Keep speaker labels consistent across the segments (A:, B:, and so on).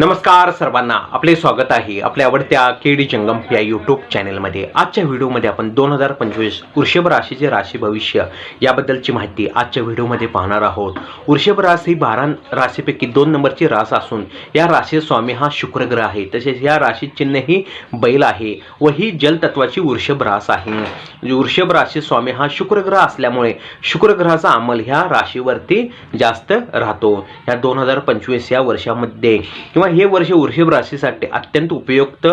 A: नमस्कार सर्वांना आपले स्वागत आहे आपल्या आवडत्या के डी जंगम या यूट्यूब चॅनलमध्ये आजच्या व्हिडिओमध्ये आपण दोन हजार पंचवीस वृषभ राशीचे राशी भविष्य याबद्दलची माहिती आजच्या व्हिडिओमध्ये पाहणार आहोत. वृषभ राशी बारा राशीपैकी दोन नंबरची रास असून या राशी स्वामी हा शुक्रग्रह आहे. तसेच या राशी चिन्ह ही बैल आहे व ही जलतत्वाची वृषभ रास आहे. वृषभ राशी स्वामी हा शुक्रग्रह असल्यामुळे शुक्रग्रहाचा अंमल ह्या राशीवरती जास्त राहतो. ह्या दोन हजार पंचवीस या वर्षामध्ये किंवा हे वर्ष वृषभ राशीसाठी अत्यंत उपयुक्त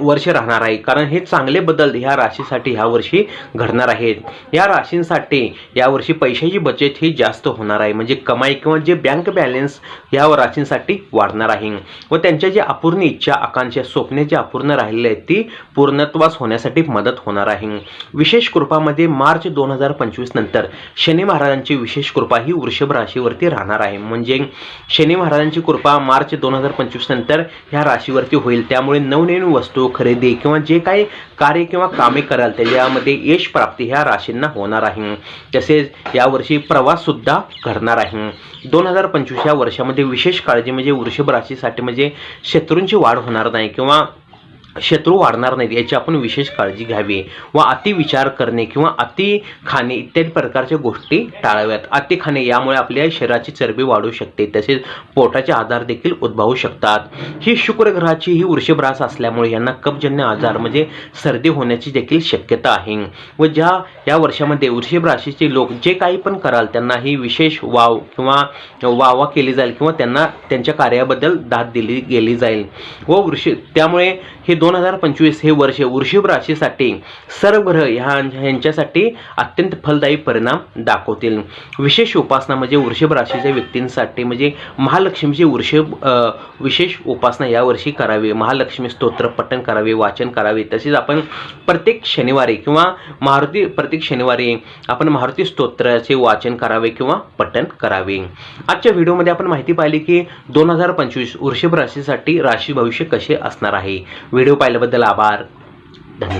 A: वर्ष राहणार आहे. कारण हे चांगले बदल ह्या राशीसाठी ह्या वर्षी घडणार आहेत. या राशींसाठी यावर्षी पैशाची बचत ही जास्त होणार आहे. म्हणजे कमाई किंवा जे बँक बॅलन्स ह्या राशींसाठी वाढणार आहे. व त्यांच्या जे अपूर्ण इच्छा आकांक्षा स्वप्ने जे अपूर्ण राहिलेले आहेत ती पूर्णत्वास होण्यासाठी मदत होणार आहे. विशेष कृपामध्ये मार्च दोन हजार पंचवीस नंतर शनी महाराजांची विशेष कृपा ही वृषभ राशीवरती राहणार आहे. म्हणजे शनी महाराजांची कृपा मार्च दोन हजार पंचवीस नंतर ह्या राशीवरती होईल. त्यामुळे नवनवीन वस्तू खरेदी किंवा जे काही कार्य किंवा कामे कराल त्याच्यामध्ये यश प्राप्ती ह्या राशींना होणार आहे. तसेच यावर्षी प्रवास सुद्धा घडणार आहे. दोन हजार पंचवीस या वर्षामध्ये विशेष काळजी म्हणजे वृषभ राशीसाठी म्हणजे शत्रूंची वाढ होणार नाही किंवा शत्रू वाढणार नाहीत याची आपण विशेष काळजी घ्यावी व अति विचार करणे किंवा अति खाणे इत्यादी प्रकारच्या गोष्टी टाळाव्यात. अति खाणे यामुळे आपल्या शरीराची चरबी वाढू शकते तसेच पोटाचे आजार देखील उद्भवू शकतात. ही शुक्र ग्रहाची ही वृषभरास असल्यामुळे यांना कपजन्य आजार म्हणजे सर्दी होण्याची देखील शक्यता आहे. व ज्या या वर्षामध्ये वृषभ राशीचे लोक जे काही पण कराल त्यांना ही विशेष वाव किंवा वावा केली जाईल किंवा त्यांना त्यांच्या कार्याबद्दल दाद दिली गेली जाईल. व वृष त्यामुळे हे दोन दोन हजार पंचवीस हे वर्ष वृषभ राशीसाठी सर्व ग्रह ह्या ह्यांच्यासाठी अत्यंत फलदायी परिणाम दाखवतील. विशेष उपासना म्हणजे वृषभ राशीच्या व्यक्तींसाठी म्हणजे महालक्ष्मीची वृषभ विशेष उपासना यावर्षी करावी. महालक्ष्मी स्तोत्र पठण करावे वाचन करावे. तसेच आपण प्रत्येक शनिवारी किंवा मारुती प्रत्येक शनिवारी आपण मारुती स्तोत्राचे वाचन करावे किंवा पठण करावे. आजच्या व्हिडिओमध्ये आपण माहिती पाहिली की दोन हजार पंचवीस वृषभ राशीसाठी राशी भविष्य कसे असणार आहे. व्हिडिओ व्हिडिओ पाहिल्याबद्दल आभार. धन्यवाद.